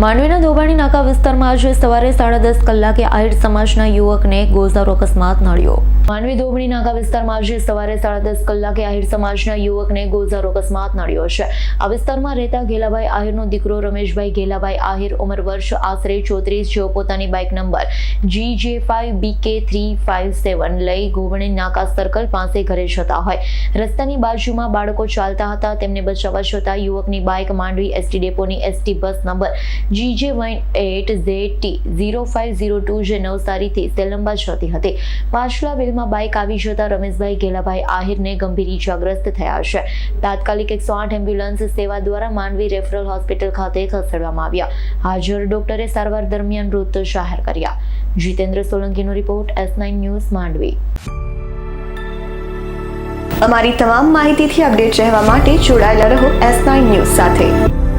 માંડવીના ધોબાણી નાકા વિસ્તારમાં આજે સવારે સાડા દસ કલાકે આહિર સમાજના યુવકને ગોઝારો અકસ્માત નડ્યો. માંડવી ધોબણી નાકા વિસ્તારમાં આજે સવારે સાડા દસ કલાકે આહિર સમાજના યુવકને ગોઝારો અકસ્માત નડ્યો છે. આ વિસ્તારમાં રહેતા ગેલાભાઈ આહિરનો દીકરો રમેશભાઈ ઘેલાભાઈ આહિર, ઉંમર વર્ષ આશરે ચોત્રીસ, જેઓ પોતાની બાઇક નંબર જી જે ફાઇવ બી કે થ્રી ફાઇવ સેવન લઈ ગોવણી નાકા સર્કલ પાસે ઘરે જતા હોય. રસ્તાની બાજુમાં બાળકો ચાલતા હતા. તેમને બચાવવા છતાં યુવકની bike Mandvi ST ડેપોની ST bus number G J one eight Z T, zero five zero two જે નવસારીથી સેલંબા જતી હતી. પાછલા બિલમાં બાઇક આવી જતા રમેશભાઈ ગેલાભાઈ આહિરને ગંભીર ઇજાગ્રસ્ત થયા છે. તાત્કાલિક એકસો આઠ એમ્બ્યુલન્સ સેવા દ્વારા માંડવી રેફરલ હોસ્પિટલ ખાતે ખસેડવામાં આવ્યા. હાજર ડોક્ટરે સારવાર દરમિયાન મૃત જાહેર કર્યા. Jitendra સોલંકીનો report S nine news Mandvi. અમારી તમામ માહિતીથી અપડેટ રહેવા માટે જોડાયેલા રહો એસ નાઇન ન્યૂઝ સાથે.